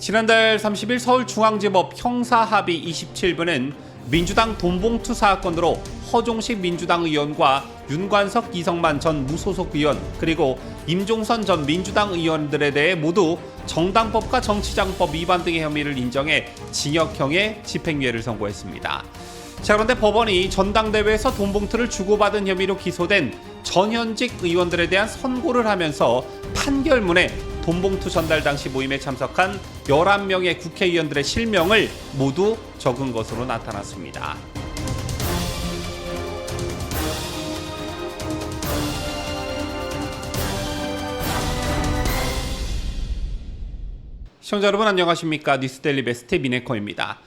지난달 30일 서울중앙지법 형사합의 27부는 민주당 돈봉투 사건으로 허종식 민주당 의원과 윤관석 이성만 전 무소속 의원 그리고 임종선 전 민주당 의원들에 대해 모두 정당법과 정치장법 위반 등의 혐의를 인정해 징역형의 집행유예를 선고했습니다. 자 그런데 법원이 전당대회에서 돈봉투를 주고받은 혐의로 기소된 전현직 의원들에 대한 선고를 하면서 판결문에 돈봉투 전달 당시 모임에 참석한 11명의 국회의원들의 실명을 모두 적은 것으로 나타났습니다. 시청자 여러분 안녕하십니까 뉴스데일리 베스트 미네커입니다.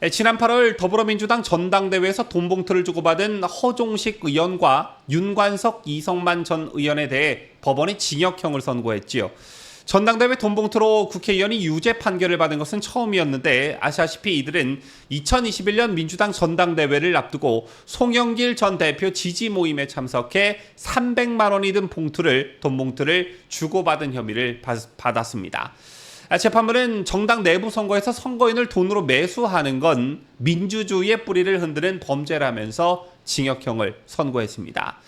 에, 지난 8월 더불어민주당 전당대회에서 돈봉투를 주고받은 허종식 의원과 윤관석 이성만 전 의원에 대해 법원이 징역형을 선고했지요. 전당대회 돈봉투로 국회의원이 유죄 판결을 받은 것은 처음이었는데 아시다시피 이들은 2021년 민주당 전당대회를 앞두고 송영길 전 대표 지지 모임에 참석해 300만 원이 든 봉투를 돈봉투를 주고받은 혐의를 받- 받았습니다. 아, 재판부는 정당 내부 선거에서 선거인을 돈으로 매수하는 건 민주주의의 뿌리를 흔드는 범죄라면서 징역형을 선고했습니다.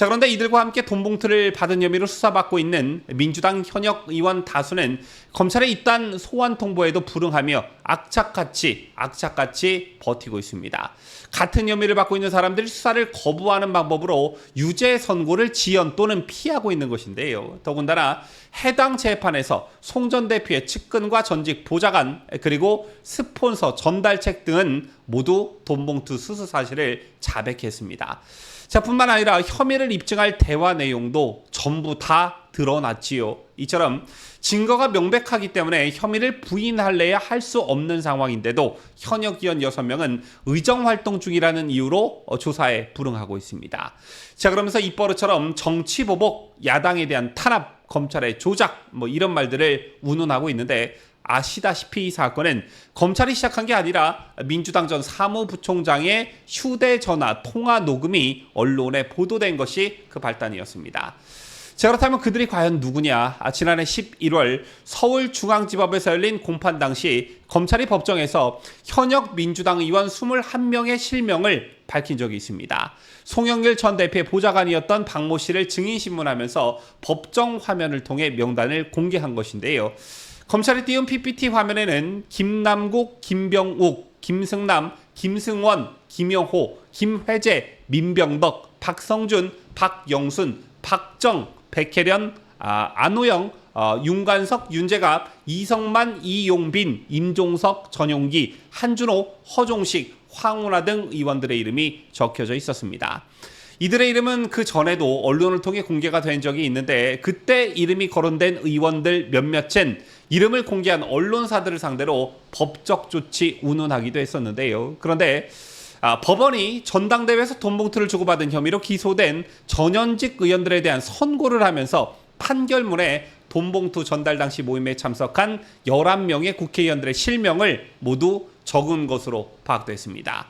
자 그런데 이들과 함께 돈 봉투를 받은 혐의로 수사받고 있는 민주당 현역 의원 다수는 검찰의 이딴 소환 통보에도 불응하며 악착같이 악착같이 버티고 있습니다. 같은 혐의를 받고 있는 사람들이 수사를 거부하는 방법으로 유죄 선고를 지연 또는 피하고 있는 것인데요. 더군다나 해당 재판에서 송 전 대표의 측근과 전직 보좌관 그리고 스폰서 전달책 등은 모두 돈봉투 수수 사실을 자백했습니다. 자, 뿐만 아니라 혐의를 입증할 대화 내용도 전부 다 드러났지요. 이처럼 증거가 명백하기 때문에 혐의를 부인할래야 할 수 없는 상황인데도 현역 의원 6명은 의정 활동 중이라는 이유로 어, 조사에 불응하고 있습니다. 자, 그러면서 입버릇처럼 정치 보복, 야당에 대한 탄압, 검찰의 조작 뭐 이런 말들을 운운하고 있는데 아시다시피 이 사건은 검찰이 시작한 게 아니라 민주당 전 사무부총장의 휴대전화 통화 녹음이 언론에 보도된 것이 그 발단이었습니다. 자, 그렇다면 그들이 과연 누구냐? 아, 지난해 11월 서울중앙지법에서 열린 공판 당시 검찰이 법정에서 현역 민주당 의원 21명의 실명을 밝힌 적이 있습니다. 송영길 전 대표의 보좌관이었던 박모 씨를 증인 신문하면서 법정 화면을 통해 명단을 공개한 것인데요. 검찰이 띄운 PPT 화면에는 김남국, 김병욱, 김승남, 김승원, 김영호, 김회재, 민병덕, 박성준, 박영순, 박정, 백혜련, 아, 안호영, 어, 윤관석, 윤재갑, 이성만, 이용빈, 임종석, 전용기, 한준호, 허종식, 황운하 등 의원들의 이름이 적혀져 있었습니다. 이들의 이름은 그 전에도 언론을 통해 공개가 된 적이 있는데 그때 이름이 거론된 의원들 몇몇은 이름을 공개한 언론사들을 상대로 법적 조치 운운하기도 했었는데요. 그런데 아, 법원이 전당대회에서 돈봉투를 주고받은 혐의로 기소된 전현직 의원들에 대한 선고를 하면서 판결문에 돈봉투 전달 당시 모임에 참석한 11명의 국회의원들의 실명을 모두 적은 것으로 파악됐습니다.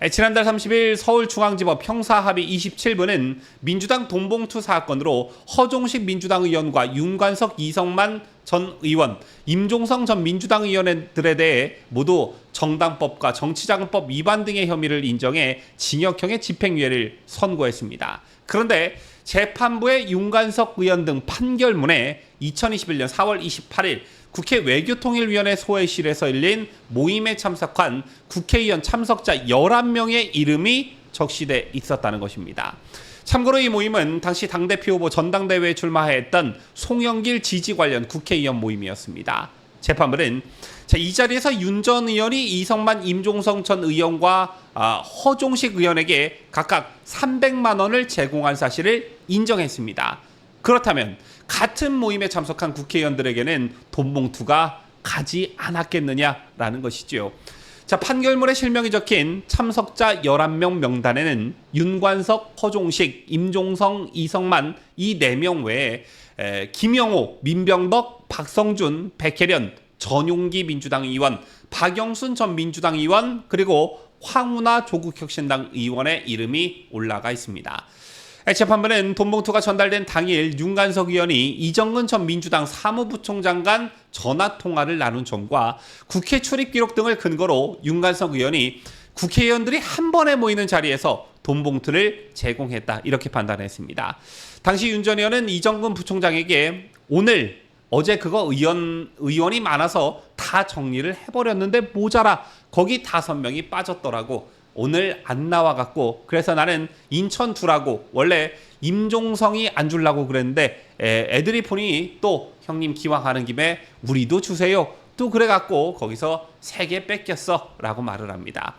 에, 지난달 30일 서울중앙지법 형사합의 27부는 민주당 돈봉투 사건으로 허종식 민주당 의원과 윤관석 이성만 전 의원, 임종성 전 민주당 의원들에 대해 모두 정당법과 정치자금법 위반 등의 혐의를 인정해 징역형의 집행유예를 선고했습니다. 그런데 재판부의 윤관석 의원 등 판결문에 2021년 4월 28일 국회 외교통일위원회 소회실에서 열린 모임에 참석한 국회의원 참석자 11명의 이름이 적시돼 있었다는 것입니다. 참고로 이 모임은 당시 당대표 후보 전당대회에 출마했던 송영길 지지 관련 국회의원 모임이었습니다. 재판부는 자, 이 자리에서 윤 전 의원이 이성만 임종성 전 의원과 아, 허종식 의원에게 각각 300만 원을 제공한 사실을 인정했습니다. 그렇다면 같은 모임에 참석한 국회의원들에게는 돈 봉투가 가지 않았겠느냐라는 것이지요. 자, 판결문에 실명이 적힌 참석자 11명 명단에는 윤관석, 허종식, 임종성, 이성만 이 4명 외에 에, 김영호, 민병덕, 박성준, 백혜련, 전용기 민주당 의원, 박영순 전 민주당 의원, 그리고 황운하 조국혁신당 의원의 이름이 올라가 있습니다. 재판부는 돈봉투가 전달된 당일 윤관석 의원이 이정근 전 민주당 사무부총장 간 전화 통화를 나눈 점과 국회 출입 기록 등을 근거로 윤관석 의원이 국회의원들이 한 번에 모이는 자리에서 돈 봉투를 제공했다. 이렇게 판단했습니다. 당시 윤 전 의원은 이정근 부총장에게 오늘 어제 그거 의원 의원이 많아서 다 정리를 해버렸는데 모자라. 거기 다섯 명이 빠졌더라고. 오늘 안 나와 갖고. 그래서 나는 인천 두라고. 원래 임종성이 안 줄라고 그랬는데 보니 또 형님 기왕 하는 김에 우리도 주세요 또 그래 갖고 거기서 세 개 뺏겼어 라고 말을 합니다.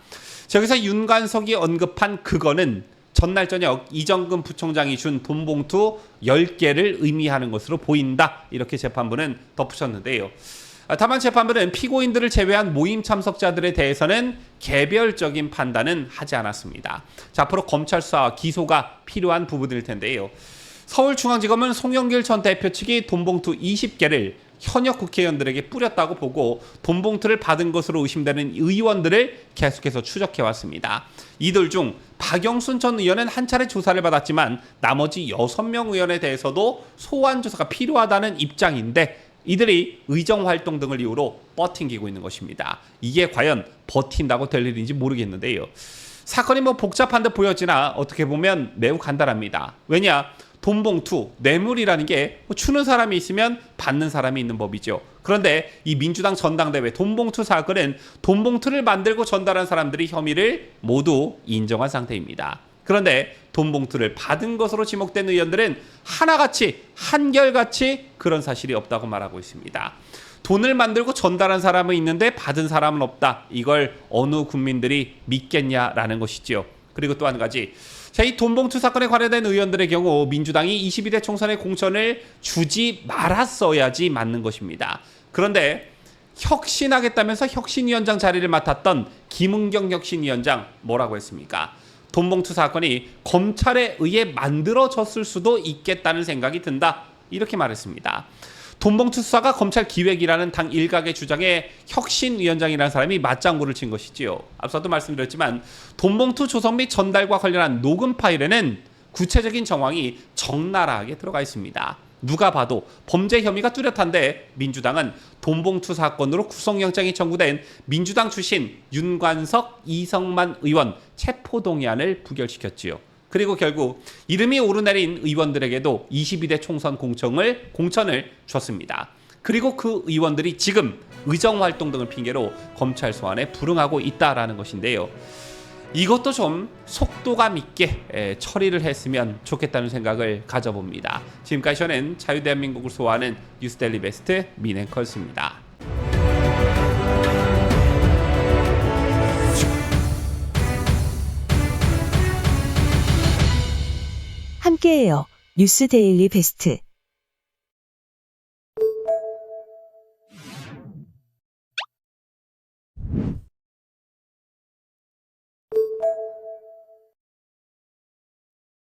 저기서 윤관석이 언급한 그거는 전날 저녁 이정근 부총장이 준 돈봉투 10개를 의미하는 것으로 보인다. 이렇게 재판부는 덧붙였는데요. 아, 다만 재판부는 피고인들을 제외한 모임 참석자들에 대해서는 개별적인 판단은 하지 않았습니다. 자, 앞으로 검찰 수사와 기소가 필요한 부분일 텐데요. 서울중앙지검은 송영길 전 대표 측이 돈봉투 20개를 현역 국회의원들에게 뿌렸다고 보고 돈 봉투를 받은 것으로 의심되는 의원들을 계속해서 추적해 왔습니다. 이들 중 박영순 전 의원은 한 차례 조사를 받았지만 나머지 6명 의원에 대해서도 소환 조사가 필요하다는 입장인데 이들이 의정 활동 등을 이유로 버팅기고 있는 것입니다. 이게 과연 버틴다고 될 일인지 모르겠는데요. 사건이 뭐 복잡한 듯 보여지나 어떻게 보면 매우 간단합니다. 왜냐? 돈봉투, 뇌물이라는 게뭐 주는 사람이 있으면 받는 사람이 있는 법이죠. 그런데 이 민주당 전당대회 돈봉투 사건은 돈봉투를 만들고 전달한 사람들이 혐의를 모두 인정한 상태입니다. 그런데 돈봉투를 받은 것으로 지목된 의원들은 하나같이 한결같이 그런 사실이 없다고 말하고 있습니다. 돈을 만들고 전달한 사람은 있는데 받은 사람은 없다. 이걸 어느 국민들이 믿겠냐라는 것이지요. 그리고 또 한 가지. 자, 이 돈봉투 사건에 관련된 의원들의 경우 민주당이 22대 총선의 공천을 주지 말았어야지 맞는 것입니다. 그런데 혁신하겠다면서 혁신위원장 자리를 맡았던 김은경 혁신위원장 뭐라고 했습니까? 돈봉투 사건이 검찰에 의해 만들어졌을 수도 있겠다는 생각이 든다. 이렇게 말했습니다. 돈봉투 수사가 검찰 기획이라는 당 일각의 주장에 혁신위원장이라는 사람이 맞장구를 친 것이지요. 앞서도 말씀드렸지만 돈봉투 조성 및 전달과 관련한 녹음 파일에는 구체적인 정황이 적나라하게 들어가 있습니다. 누가 봐도 범죄 혐의가 뚜렷한데 민주당은 돈봉투 사건으로 구속영장이 청구된 민주당 출신 윤관석, 이성만 의원 체포동의안을 부결시켰지요. 그리고 결국 이름이 오르내린 의원들에게도 22대 총선 공천을 공천을 줬습니다. 그리고 그 의원들이 지금 의정 활동 등을 핑계로 검찰 소환에 불응하고 있다라는 것인데요. 이것도 좀 속도감 있게 에, 처리를 했으면 좋겠다는 생각을 가져봅니다. 지금까지 저는 자유대한민국을 소화하는 뉴스델리 베스트 민앤컬스입니다. 함께해요. 뉴스 데일리 베스트.